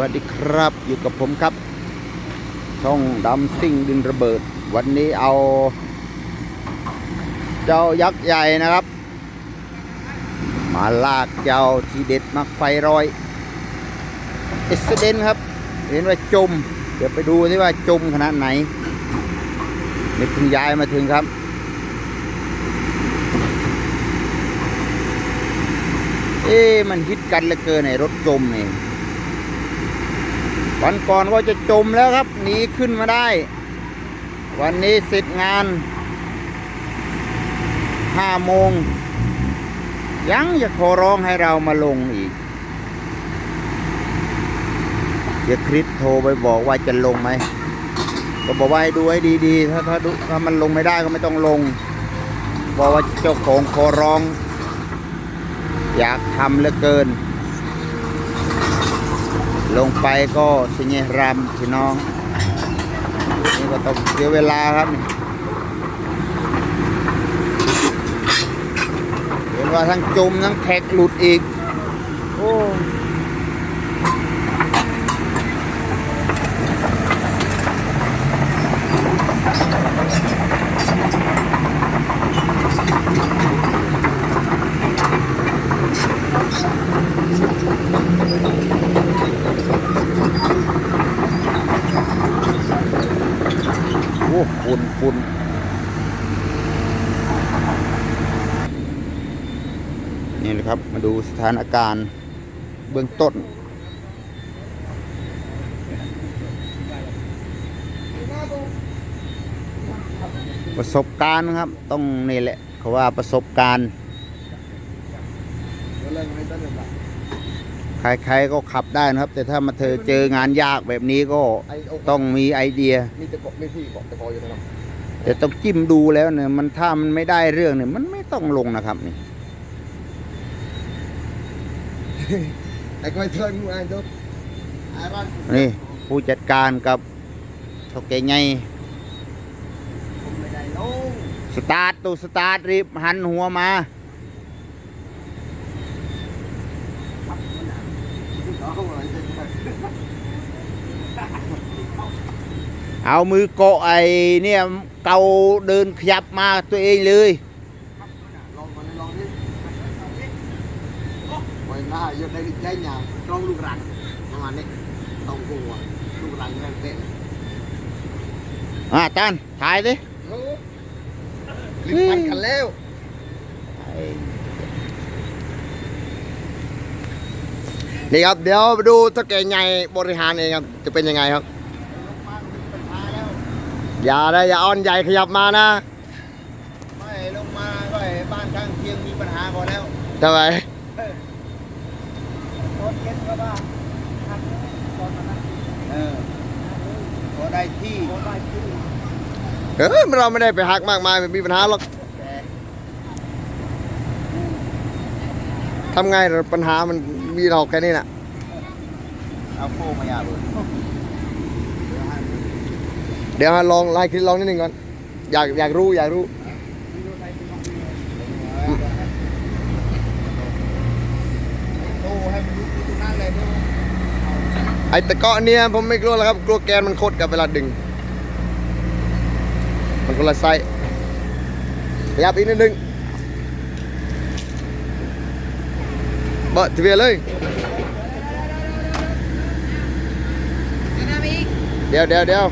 วัสดีครับอยู่กับผมครับ ช่องดำซิ่งดินระเบิด วันนี้เอา เจ้ายักษ์ใหญ่นะครับ มาลากเจ้าทีเด็ดมักไฟรอยเอสเดนครับ เห็นว่าจม เดี๋ยวไปดูที่ว่าจมขนาดไหนนี่เพิ่งย้ายมาถึงครับเอ๊มันฮิตกันเหลือเกินไอ้รถจมนี่ วันก่อนก็จะจมแล้วครับหนีขึ้นมาได้ วันนี้เสร็จงานห้าโมงยังจะขอร้องให้เรามาลงอีกเดี๋ยวคริสโทรไปบอกว่าจะลงไหมก็บอกว่าให้ดูให้ดีๆ ถ้าถ้าดูถ้ามันลงไม่ได้ก็ไม่ต้องลง บอกว่าเจ้าของขอร้อง อยากทำเหลือเกิน ลงไปก็สิเงรำพี่น้อง นี่ก็ต้องเสียเวลาครับนี่เห็นว่าทั้งจมทั้งแท็กหลุดอีก โอ้โหฝุ่นฝุ่นนี่นะครับ มาดูส ถานการณ์เบื้องต้น ประสบการณ์ครับ ต้องนี่แหละเขาว่าประสบการณ์ใครๆก็ขับได้นะครับ แต่ถ้ามาเธอเจองานยากแบบนี้ก็ต้องมีไอเดียมีตะกบมีที่เกตะกออยู่นะแต่ต้องจิ้มดูแล้วเนี่ยมันถ้ามันไม่ได้เรื่องเนี่ยมันไม่ต้องลงนะครับนี่ นมือไอ้ตุ๊กไอ้ร้านนี่ผู้จัดการกับเท่าแก่ไงผมไม่ได้ลงสตาร์ทตู้สตาร์ทรีบหันหัวมาเอาไว้เถอะเอามือเกาะไอ้เนี่ยเกาเดินขยับมาตัวเองเลย ลองมาเลยลองดิ ไว้หน้าอยู่ในใจหยาบตรงลูกรังประมาณนี้ตรงหัวลูกรังนั่นเต้นอะจานถ่ายดิโอ้ลิ้นพันกันแล้วนี่ครับเดี๋ยวไปดูถ้าแกใหญ่บริหารเองครับจะเป็นยังไงครับอย่าได้อย่าอ้อนใหญ่ขยับมานะไม่ลงมาก็ไอ้บ้านข้างเคียงมีปัญหาก่อนแล้วทำไมโด นเย็นก็บ้าเออพอได้ที่พอได้ที่เออเราไม่ได้ไปหักมากมายไม่มีปัญหาหรอกแต่ทำไงเราปัญหามันมีเราแค่นี้น่ะเอาโค้งมาอย่าเลยเดี๋ยวลองไล่คลิปลองนิดนึงก่อน อยากอยากรู้อยากรู้ โอ้ให้มันรู้ตรงนั้นเลยดู ไอ้ตะเกาะเนี่ยผมไม่กลัวแล้วครับ กลัวแกนมันโคตรกับเวลาดึง มันคนละไซส์ขยับอีกนิดนึงเบาะทะเบียนเลย เดี๋ยวเดี๋ยวเดี๋ยว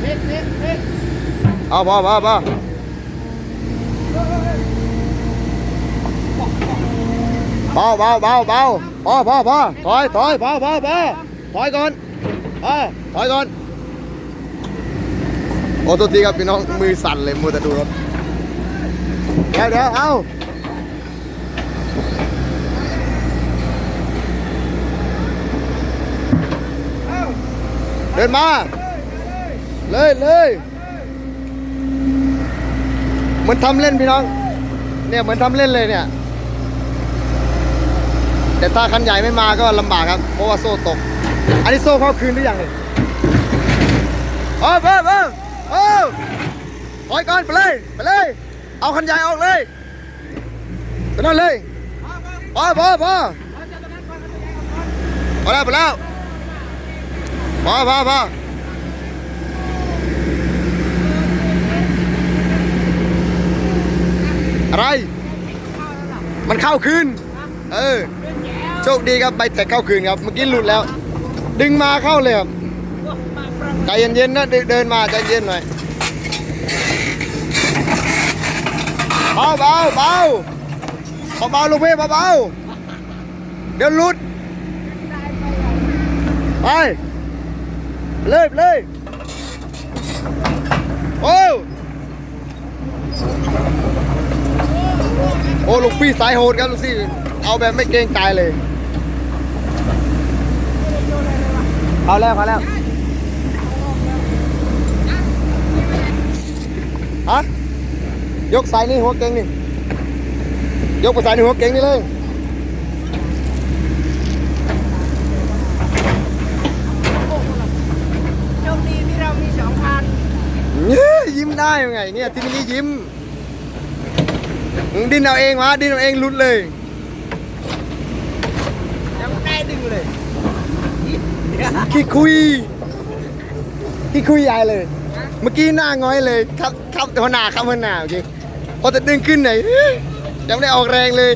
เล็กเล็กเล็กเอาพอพอพอ เบาเบาเบาเบาพอพอพอถอยถอยพอพอพอถอยก่อนพอถอยก่อน โอ้ตัวทีครับพี่น้องมือสั่นเลยมัวแต่ดูรถเดี๋ยวเดี๋ยวเอาเดินมา เลยเลยเหมือนทำเล่นพี่น้อง เนี่ยเหมือนทำเล่นเลยเนี่ย แต่ถ้าคันใหญ่ไม่มาก็ลำบากครับ เพราะว่าโซ่ตก อันนี้โซ่เข้าคืนหรือยังเนี่ยเออเออเออเออถอยก่อนไปเลยไปเลย เอาคันใหญ่ออกเลยไปนั่นเลยพอพอพอพอแล้วพอแล้วพอพอพออะไร มันเข้าคืน เออ โชคดีครับใบแตกเข้าคืนครับเมื่อกี้หลุดแล้ว ดึงมาเข้าเลยครับใจเย็นๆนะเดินมาใจเย็นหน่อยเบาเบาเบาเบาลูกพี่เบาๆเดี๋ยวหลุดไปเลยเลยโอ้โอ้ลูกพี่สายโหดครับลูกพี่เอาแบบไม่เกรงใจเลย เอาแล้วเอาแล้วฮะยกสายนี่หัวเก่งนี่ ยกไปสายนี่หัวเก่งนี่เลยโชคดีที่เรามีสองพันเย้ยิ้มได้ยังไงเนี่ยที่นี่ยิ้มมึงดิ้นเอาเองวะดิ้นเอาเองหลุดเลยยังไม่ได้ดึงเลย ขี้คุยขี้คุยใหญ่เลย เมื่อกี้หน้าง้อยเลย ครับครับหัวหน้าครับหัวหน้าโอเคพอจะดึงขึ้นไหนอยยังไม่ได้ออกแรงเลย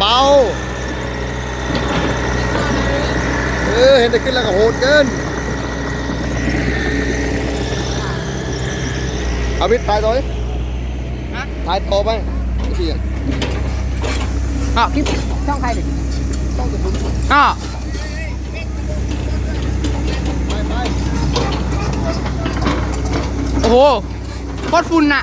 เบาๆเออเห็นแต่ขึ้นแล้วก็โหดเกินเอาวิทย์ถ่ายต่อดิฮะถ่ายต่อไปไม่ดีอะอ๋อคลิป ช่องใครดิต้องจะบุญอ๋อโอ้โหโคตรฝุ่นน่ะ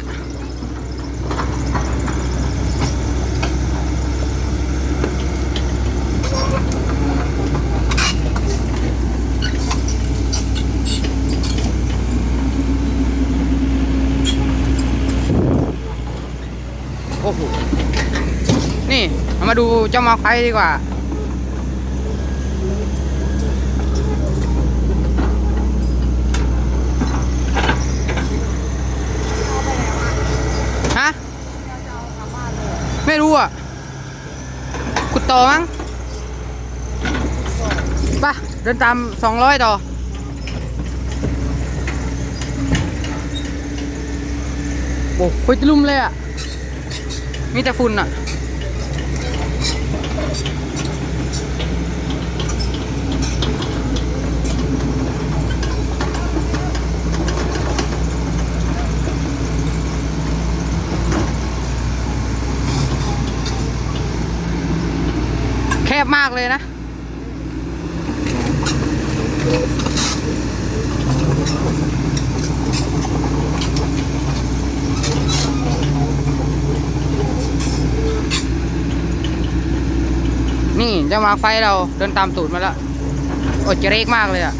โอ้โห นี่เอามาดูเจ้ามาไฟดีกว่า ฮะ ไม่รู้อะขุดต่อมั้งไปะเดินตามสองร้อยต่อโอ้ยตะลุ่มเลยอะ มีแต่ฝุ่นอะากเลยนะ นี่จะมาไฟเราเดินตามตูดมาแล้วอดจะเรกมากเลยอะ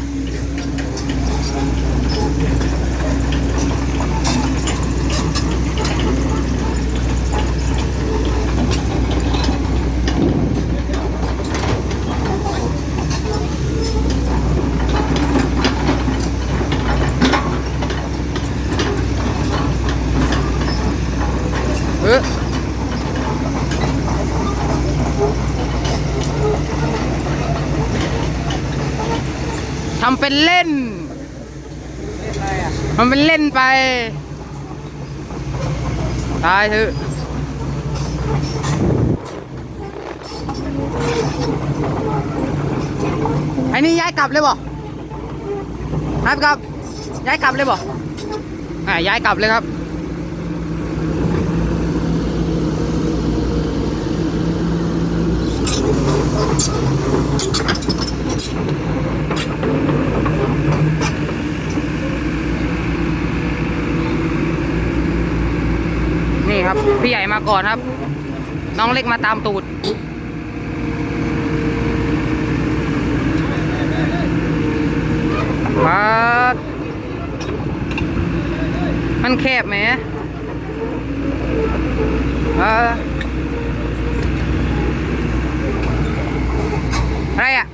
ทำเป็นเล่นมันเป็นเล่นไป ตายเถอะไอ้นี่ย้ายกลับเลยบ่ครับครับ ย้ายกลับเลยบ่อ่าย้ายกลับเลยครับ นี่ครับ พี่ใหญ่ มาก่อนครับ น้องเล็กมาตามตูดครับมันแคบไหมเอออะไรอะ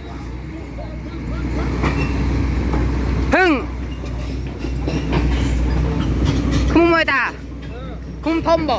พึ่งขโมยตาคุ้มทมบ่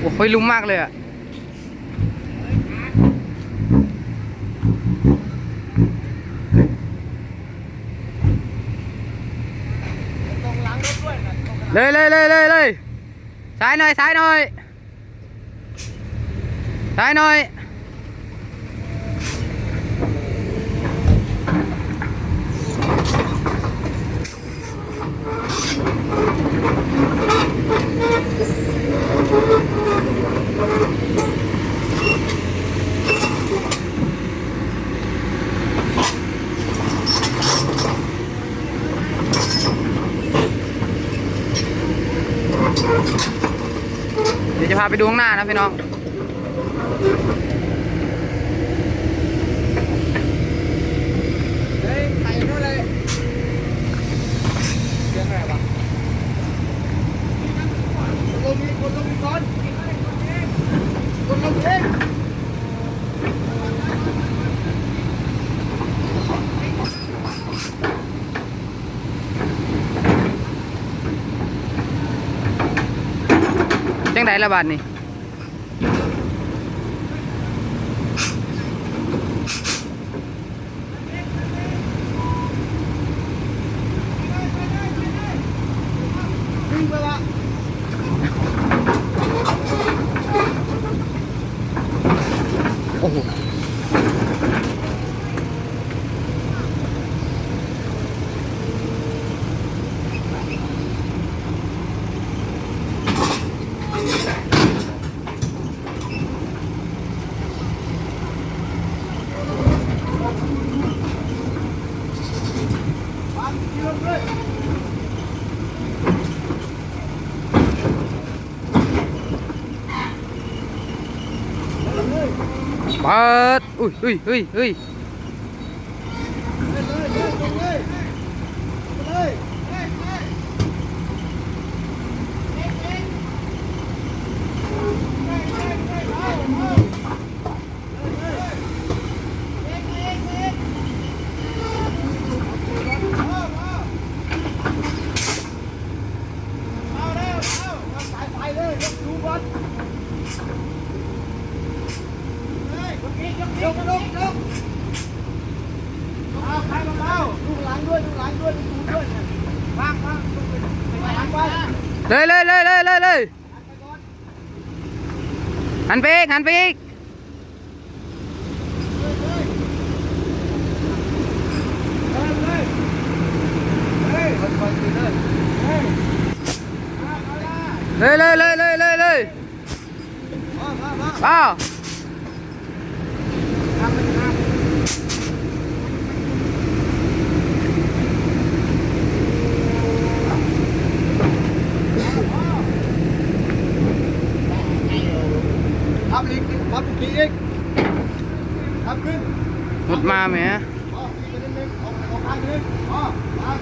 โอ้ยลุมมากเลยอะเลยเลยเลยเลยเลยซ้ายหน่อยซ้ายหน่อยซ้ายหน่อย เดี๋ยวจะพาไปดูข้างหน้านะพี่น้อง เฮ้ยไข่นู่นเลยเรื่องอะไรวะลงมี คนลงก่อนคนลงเองจังไดละบาทนี่วิ่งไปละ โอ้โห วางที่ลงเลย เปิดอุ้ยอุ้ยอุ้ยอุ้ยเลยเลยลงเลยเลย เอาแล้วเอาเอาสายไฟเลยยกดูก่อนเฮ้ยยกอีกยกอีกยกยกยกเอาใครมาเอาดูหลังด้วยดูหลังด้วยดูด้วยเนี่ยวางวางลงไปไปหลังไป เลยเลยเลยเลยเลยเลย หันไปอีกหันไปอีก เฮ้ยค่อยๆขึ้นเลยเฮ้ย เลยเลยเลยเลยเลยเลย มามามา อ้าว ทำไปทำทำอีกทำอีกอีก ทำขึ้นหมดมาไหมอ๋ออีกนิดนึงออกออกข้างนึงอ๋อมา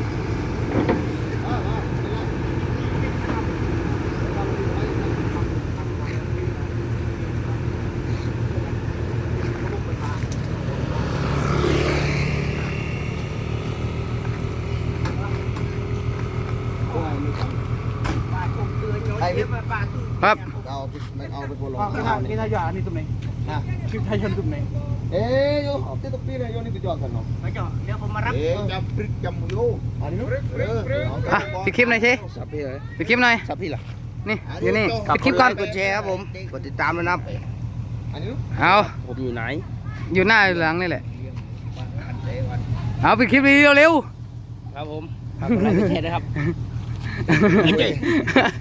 อ๋ออ๋อ ไอ้พี่ ครับ เอาไปไม่เอาไปคนลง นี่ถ้าอย่านี่ตรงไหน นะ คลิปไทยชนตรงไหน เอ๊ยโยเตี้ยตุ๊กปี้เลยโยนี่ไปจอดกันเนาะ มาจอดเดี๋ยวผมมารับ เอ๊ยจับพริกจำโยอันนี้เอออะปิดคลิปหน่อยสิสับพี่เลยปิดคลิปหน่อยสับพี่ล่ะนี่อยู่นี่ปิดคลิปก่อนกดแชร์ครับผมกดติดตามด้วยนะอันนี้เอาผมอยู่ไหน อยู่หน้าอยู่หลังนี่แหละเอาปิดคลิปนี้เร็วครับผมฝากกดไลค์กดแชร์ด้วยครับๆ